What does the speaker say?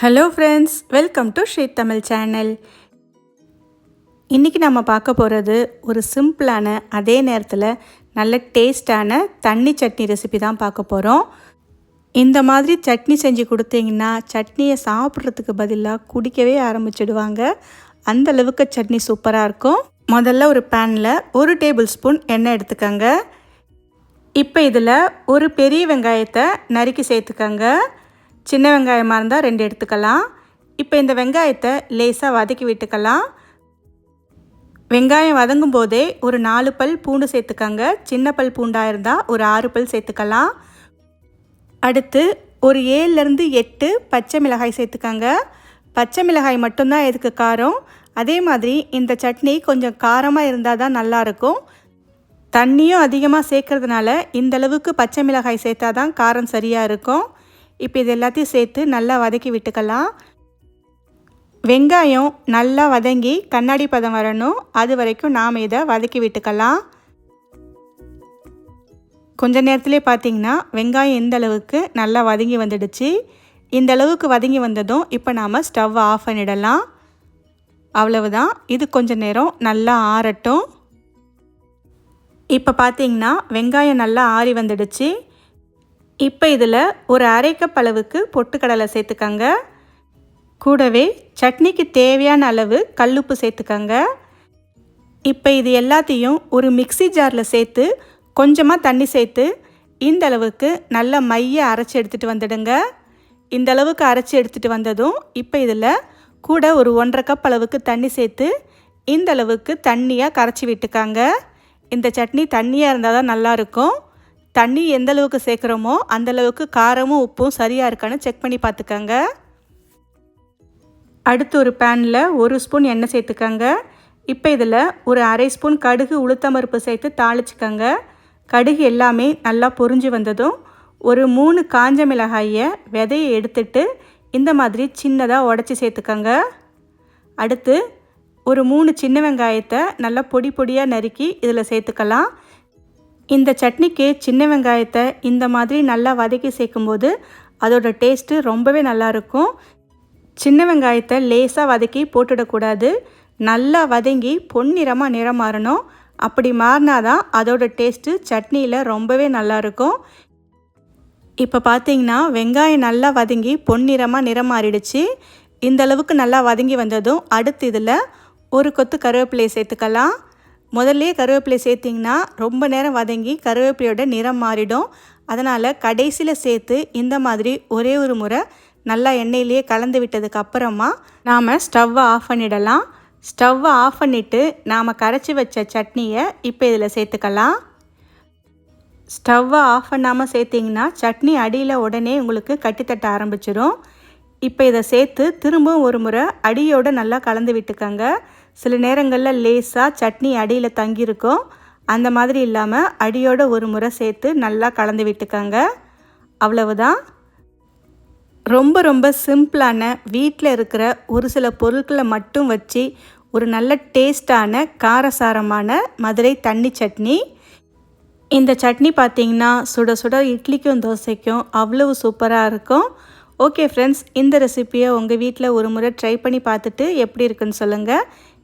Hello friends welcome to Sri Tamil channel இன்றைக்கி நம்ம பார்க்க போகிறது ஒரு சிம்பிளான அதே நேரத்தில் நல்ல டேஸ்டான தண்ணி சட்னி ரெசிபி தான் பார்க்க போகிறோம் இந்த மாதிரி சட்னி செஞ்சு கொடுத்தீங்கன்னா சட்னியை சாப்பிட்றதுக்கு பதிலாக குடிக்கவே ஆரம்பிச்சிடுவாங்க. அந்த அளவுக்கு சட்னி சூப்பராக இருக்கும். முதல்ல ஒரு பேனில் ஒரு டேபிள் ஸ்பூன் எண்ணெய் எடுத்துக்கோங்க. இப்போ இதில் ஒரு பெரிய வெங்காயத்தை நறுக்கி சேர்த்துக்கோங்க. சின்ன வெங்காயமாக இருந்தால் ரெண்டு எடுத்துக்கலாம். இப்போ இந்த வெங்காயத்தை லேசாக வதக்கி விட்டுக்கலாம். வெங்காயம் வதங்கும் போதே ஒரு நாலு பல் பூண்டு சேர்த்துக்கங்க. சின்ன பல் பூண்டாக இருந்தால் ஒரு ஆறு பல் சேர்த்துக்கலாம். அடுத்து ஒரு ஏழுலேருந்து எட்டு பச்சை மிளகாய் சேர்த்துக்கங்க. பச்சை மிளகாய் மட்டும்தான் எதுக்கு காரம்? அதே மாதிரி இந்த சட்னி கொஞ்சம் காரமாக இருந்தால் தான் நல்லாயிருக்கும் தண்ணியும் அதிகமாக சேர்க்கறதுனால இந்தளவுக்கு பச்சை மிளகாய் சேர்த்தா தான் காரம் சரியாக இருக்கும். இப்போ இது எல்லாத்தையும் சேர்த்து நல்லா வதக்கி விட்டுக்கலாம். வெங்காயம் நல்லா வதங்கி கண்ணாடி பதம் வரணும். அது வரைக்கும் நாம் இதை வதக்கி விட்டுக்கலாம். கொஞ்ச நேரத்திலே பார்த்தீங்கன்னா வெங்காயம் இந்த அளவுக்கு நல்லா வதங்கி வந்துடுச்சு. இந்த அளவுக்கு வதங்கி வந்ததும் இப்போ நாம் ஸ்டவ் ஆஃப் பண்ணிடலாம். அவ்வளவுதான். இது கொஞ்ச நேரம் நல்லா ஆறட்டும். இப்போ பார்த்தீங்கன்னா வெங்காயம் நல்லா ஆறி வந்துடுச்சு. இப்போ இதில் ஒரு அரை கப் அளவுக்கு பொட்டுக்கடலை சேர்த்துக்கங்க. கூடவே சட்னிக்கு தேவையான அளவு கல்லுப்பு சேர்த்துக்கங்க. இப்போ இது எல்லாத்தையும் ஒரு மிக்சி ஜாரில் சேர்த்து கொஞ்சமாக தண்ணி சேர்த்து இந்த அளவுக்கு நல்ல மைய அரைச்சி எடுத்துகிட்டு வந்துடுங்க. இந்த அளவுக்கு அரைச்சி எடுத்துகிட்டு வந்ததும் இப்போ இதில் கூட ஒரு ஒன்றரை கப் அளவுக்கு தண்ணி சேர்த்து இந்த அளவுக்கு தண்ணியாக கரைச்சி விட்டுக்காங்க. இந்த சட்னி தண்ணியாக இருந்தால் தான் நல்லாயிருக்கும் தண்ணி எந்த அளவுக்கு சேர்க்குறோமோ அந்தளவுக்கு காரமும் உப்பும் சரியாக இருக்கான்னு செக் பண்ணி பார்த்துக்கங்க. அடுத்து ஒரு பேனில் ஒரு ஸ்பூன் எண்ணெய் சேர்த்துக்கங்க. இப்போ இதில் ஒரு அரை ஸ்பூன் கடுகு உளுத்தம்பருப்பு சேர்த்து தாளிச்சுக்கங்க. கடுகு எல்லாமே நல்லா பொறிஞ்சு வந்ததும் ஒரு மூணு காஞ்ச மிளகாயை விதையை எடுத்துட்டு இந்த மாதிரி சின்னதாக உடச்சி சேர்த்துக்கங்க. அடுத்து ஒரு மூணு சின்ன வெங்காயத்தை நல்லா பொடி பொடியாக நறுக்கி இதில் சேர்த்துக்கலாம். இந்த சட்னிக்கு சின்ன வெங்காயத்தை இந்த மாதிரி நல்லா வதக்கி சேர்க்கும்போது அதோட டேஸ்ட்டு ரொம்பவே நல்லாயிருக்கும். சின்ன வெங்காயத்தை லேசாக வதக்கி போட்டுடக்கூடாது. நல்லா வதங்கி பொன்னிறமாக நிறம் மாறணும். அப்படி மாறினாதான் அதோட டேஸ்ட்டு சட்னியில் ரொம்பவே நல்லாயிருக்கும். இப்போ பார்த்தீங்கன்னா வெங்காயம் நல்லா வதங்கி பொன்னிறமாக நிறம் மாறிடுச்சு. இந்த அளவுக்கு நல்லா வதங்கி வந்ததும் அடுத்து இதில் ஒரு கொத்து கருவேப்பிலையை சேர்த்துக்கலாம். முதல்ல கருவேப்பிலை சேர்த்திங்கன்னா ரொம்ப நேரம் வதங்கி கருவேப்பிலையோட நிறம் மாறிடும். அதனால் கடைசியில் சேர்த்து இந்த மாதிரி ஒரே ஒரு முறை நல்லா எண்ணெயிலேயே கலந்து விட்டதுக்கு அப்புறமா நாம் ஸ்டவ்வை ஆஃப் பண்ணிடலாம். ஸ்டவ்வை ஆஃப் பண்ணிவிட்டு நாம் கரைச்சி வச்ச சட்னியை இப்போ இதில் சேர்த்துக்கலாம். ஸ்டவ்வை ஆஃப் பண்ணாமல் சேர்த்திங்கன்னா சட்னி அடியில் உடனே உங்களுக்கு கட்டித்தட்ட ஆரம்பிச்சிடும் இப்போ இதை சேர்த்து திரும்பவும் ஒரு முறை அடியோடு நல்லா கலந்து விட்டுக்கோங்க. சில நேரங்களில் லேஸாக சட்னி அடியில் தங்கியிருக்கும். அந்த மாதிரி இல்லாமல் அடியோடு ஒரு முறை சேர்த்து நல்லா கலந்து விட்டுக்கோங்க. அவ்வளவுதான். ரொம்ப ரொம்ப சிம்பிளான வீட்டில் இருக்கிற ஒரு சில பொருட்களை மட்டும் வச்சு ஒரு நல்ல டேஸ்டான காரசாரமான மதுரை தண்ணி சட்னி. இந்த சட்னி பார்த்திங்கன்னா சுட சுட இட்லிக்கும் தோசைக்கும் அவ்வளவு சூப்பராக இருக்கும். ஓகே ஃப்ரெண்ட்ஸ் இந்த ரெசிப்பியை உங்கள் வீட்டில் ஒரு முறை ட்ரை பண்ணி பார்த்துட்டு எப்படி இருக்குன்னு சொல்லுங்கள்